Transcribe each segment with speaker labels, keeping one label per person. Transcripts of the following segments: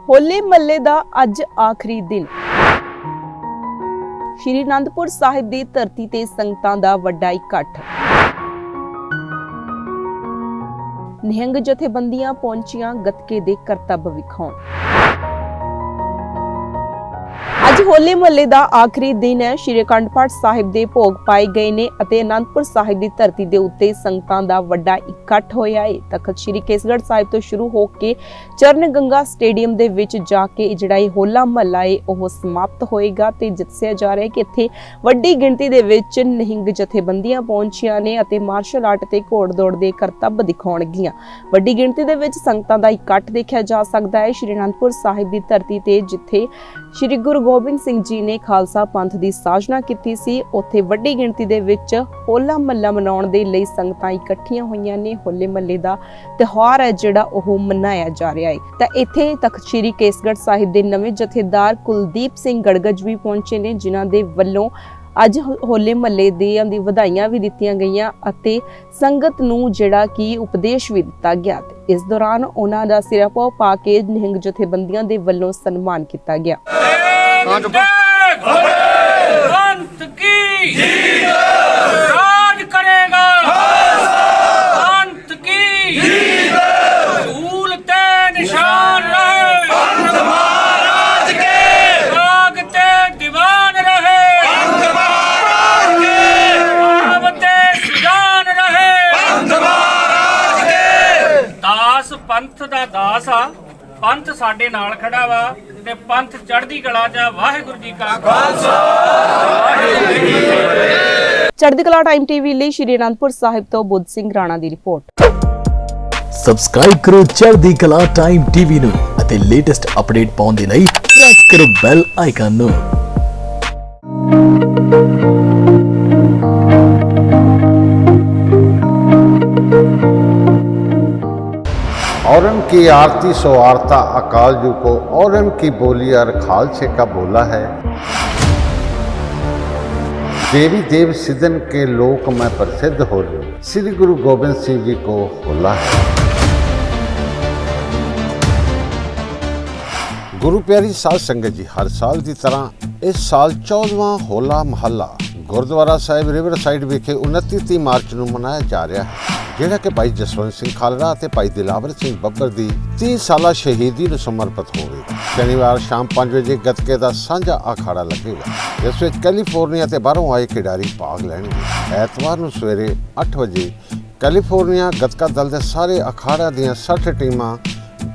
Speaker 1: ਹੋਲੇ ਮੱਲੇ ਦਾ ਅੱਜ ਆਖਰੀ ਦਿਨ। ਸ਼੍ਰੀ ਅਨੰਦਪੁਰ ਸਾਹਿਬ ਦੀ ਧਰਤੀ ਤੇ ਸੰਗਤਾਂ ਦਾ ਵੱਡਾ ਇਕੱਠ। ਨਿਹੰਗ ਜਥੇਬੰਦੀਆਂ ਪਹੁੰਚੀਆਂ ਗੱਤਕੇ ਦੇ ਕਰਤੱਵ ਵਿਖਾਉਣ। ਅੱਜ ਹੋਲੇ ਮਹੱਲੇ ਦਾ ਆਖਰੀ ਦਿਨ ਹੈ। ਸ਼੍ਰੀ ਅਖੰਡ ਪਾਠ ਸਾਹਿਬ ਦੇ ਭੋਗ ਪਾਏ ਗਏ ਨੇ ਅਤੇ ਅਨੰਦਪੁਰ ਸਾਹਿਬ ਦੀ ਧਰਤੀ ਦੇ ਉੱਤੇ ਸੰਗਤਾਂ ਦਾ ਵੱਡਾ ਇਕੱਠ ਹੋਇਆ ਹੈ। ਤਖਤ ਸ਼੍ਰੀ ਕੇਸਗੜ੍ਹ ਸਾਹਿਬ ਤੋਂ ਸ਼ੁਰੂ ਹੋ ਕੇ ਚਰਨ ਗੰਗਾ ਸਟੇਡੀਅਮ ਦੇ ਵਿੱਚ ਜਾ ਕੇ ਜਿਹੜਾ ਇਹ ਹੋਲਾ ਮਹੱਲਾ ਹੈ, ਉਹ ਸਮਾਪਤ ਹੋਏਗਾ ਤੇ ਦੱਸਿਆ ਜਾ ਰਿਹਾ ਹੈ ਕਿ ਇੱਥੇ ਵੱਡੀ ਗਿਣਤੀ ਦੇ ਵਿੱਚ ਨਿਹੰਗ ਜਥੇਬੰਦੀਆਂ ਪਹੁੰਚੀਆਂ ਨੇ ਅਤੇ ਮਾਰਸ਼ਲ ਆਰਟ ਤੇ ਘੋੜ-ਦੌੜ ਦੇ ਕਰਤੱਬ ਦਿਖਾਉਣਗੀਆਂ। ਵੱਡੀ ਗਿਣਤੀ ਦੇ ਵਿੱਚ ਸੰਗਤਾਂ ਦਾ ਇਕੱਠ ਦੇਖਿਆ ਜਾ ਸਕਦਾ ਹੈ। ਸ਼੍ਰੀ ਅਨੰਦਪੁਰ ਸਾਹਿਬ ਦੀ ਧਰਤੀ ਤੇ ਜਿੱਥੇ ਸ਼੍ਰੀ ਗੁਰੂ ਗੋਬਿੰਦ ਸਿੰਘ ਜੀ ਨੇ ਖਾਲਸਾ ਪੰਥ ਦੀ ਸਾਜਨਾ ਕੀਤੀ ਸੀ। ਉੱਥੇ ਵੱਡੀ ਗਿਣਤੀ ਦੇ ਵਿੱਚ ਹੋਲਾ ਮਹੱਲਾ ਮਨਾਉਣ ਦੇ ਲਈ ਸੰਗਤਾਂ ਇਕੱਠੀਆਂ ਹੋਈਆਂ ਨੇ। ਹੋਲੇ ਮਹੱਲੇ ਦਾ ਤਿਉਹਾਰ ਹੈ ਜਿਹੜਾ ਉਹ ਮਨਾਇਆ ਜਾ ਰਿਹਾ ਹੈ। ਤਾਂ ਇੱਥੇ ਤਖਤ ਸ਼੍ਰੀ ਕੇਸਗੜ੍ਹ ਸਾਹਿਬ ਦੇ ਨਵੇਂ ਜਥੇਦਾਰ ਕੁਲਦੀਪ ਸਿੰਘ ਗੜਗੜ ਵੀ ਪਹੁੰਚੇ ਨੇ, ਜਿਨ੍ਹਾਂ ਦੇ ਵੱਲੋਂ ਅੱਜ ਹੋਲੇ ਮਹੱਲੇ ਦੀਆਂ ਦੀ ਵਧਾਈਆਂ ਵੀ ਦਿੱਤੀਆਂ ਗਈਆਂ ਅਤੇ ਸੰਗਤ ਨੂੰ ਜਿਹੜਾ ਕਿ ਉਪਦੇਸ਼ ਵੀ ਦਿੱਤਾ ਗਿਆ ਇਸ ਦੌਰਾਨ ਉਹਨਾਂ ਦਾ ਸਿਰਪੋ ਪਾ ਕੇ ਨਿਹੰਗ ਜਥੇਬੰਦੀਆਂ ਦੇ ਵੱਲੋਂ ਸਨਮਾਨ ਕੀਤਾ ਗਿਆ।
Speaker 2: ਨਾਨਕ ਸੰਤ ਕੀ? ਜੀਤ ਰਾਜ ਕਰੇਗਾ। ਸੰਤ ਕੀ? ਜੀਤ ਸੂਲ ਤੇ ਨਿਸ਼ਾਨ ਰਹੇ। ਸੰਤ ਮਹਾਰਾਜ ਕੇ ਰਾਗ ਤੇ ਦੀਵਾਨ ਰਹੇ। ਸੰਤ ਮਹਾਰਾਜ ਕੇ ਭਾਵ ਤੇ ਸੁਜਾਨ ਰਹੇ। ਸੰਤ ਮਹਾਰਾਜ ਕੇ ਦਾਸ ਪੰਥ ਦਾ ਦਾਸ ਆ। ਪੰਥ ਸਾਡੇ ਨਾਲ ਖੜਾ ਵਾ। ਤੇ ਪੰਥ ਚੜ੍ਹਦੀ ਕਲਾ ਚ। ਵਾਹਿਗੁਰੂ ਜੀ ਕਾ ਖਾਲਸਾ
Speaker 1: ਚੜ੍ਹਦੀ ਕਲਾ ਟਾਈਮ ਟੀਵੀ ਲਈ ਸ਼੍ਰੀ ਅਨੰਦਪੁਰ ਸਾਹਿਬ ਤੋਂ ਬੁੱਧ ਸਿੰਘ ਰਾਣਾ ਦੀ ਰਿਪੋਰਟ
Speaker 3: ਸਬਸਕ੍ਰਾਈਬ ਕਰੋ ਚੜ੍ਹਦੀ ਕਲਾ ਟਾਈਮ ਟੀਵੀ ਨੂੰ ਅਤੇ ਲੇਟੈਸਟ ਅਪਡੇਟ ਪਾਉਣ ਦੇ ਲਈ ਪ੍ਰੈਸ ਕਰੋ ਬੈਲ ਆਈਕਨ ਨੂੰ
Speaker 4: औरम की आरती सो आरता अकाल जू को औरम की बोली और खालसे का बोला है देवी देव सिदन के लोक में प्रसिद्ध हो रहे श्री गुरु गोबिंद सिंह जी को होला है ਗੁਰੂ ਪਿਆਰੀ ਸਾਧ ਸੰਗਤ ਜੀ ਹਰ ਸਾਲ ਦੀ ਤਰ੍ਹਾਂ ਇਸ ਸਾਲ 14ਵਾਂ ਹੋਲਾ ਮਹੱਲਾ ਗੁਰਦੁਆਰਾ ਸਾਹਿਬ ਰਿਵਰ ਸਾਈਡ ਵਿਖੇ 29 ਤੀਹ ਮਾਰਚ ਨੂੰ ਮਨਾਇਆ ਜਾ ਰਿਹਾ ਹੈ ਜਿਹੜਾ ਕਿ ਭਾਈ ਜਸਵੰਤ ਸਿੰਘ ਖਾਲੜਾ ਅਤੇ ਭਾਈ ਦਿਲਾਵਰ ਸਿੰਘ ਬੱਬਰ ਦੀ 30 ਸਾਲਾ ਸ਼ਹੀਦੀ ਨੂੰ ਸਮਰਪਿਤ ਹੋਵੇਗਾ ਸ਼ਨੀਵਾਰ ਸ਼ਾਮ 5 ਵਜੇ ਗੱਤਕੇ ਦਾ ਸਾਂਝਾ ਅਖਾੜਾ ਲੱਗੇਗਾ, ਜਿਸ ਵਿੱਚ ਕੈਲੀਫੋਰਨੀਆ ਤੇ ਬਾਹਰੋਂ ਆਏ ਖਿਡਾਰੀ ਭਾਗ ਲੈਣਗੇ। ਐਤਵਾਰ ਨੂੰ ਸਵੇਰੇ 8 ਵਜੇ ਕੈਲੀਫੋਰਨੀਆ ਗੱਤਕਾ ਦਲ ਦੇ ਸਾਰੇ ਅਖਾੜਿਆਂ ਦੀਆਂ 60 ਟੀਮਾਂ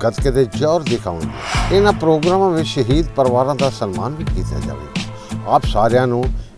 Speaker 4: ਗੱਤਕੇ ਦੇ ਜ਼ੋਰ ਦਿਖਾਉਣਗੇ ਇਹਨਾਂ ਪ੍ਰੋਗਰਾਮਾਂ ਵਿੱਚ ਸ਼ਹੀਦ ਪਰਿਵਾਰਾਂ ਦਾ ਸਨਮਾਨ ਵੀ ਕੀਤਾ ਜਾਵੇਗਾ। ਆਪ ਸਾਰਿਆਂ ਨੂੰ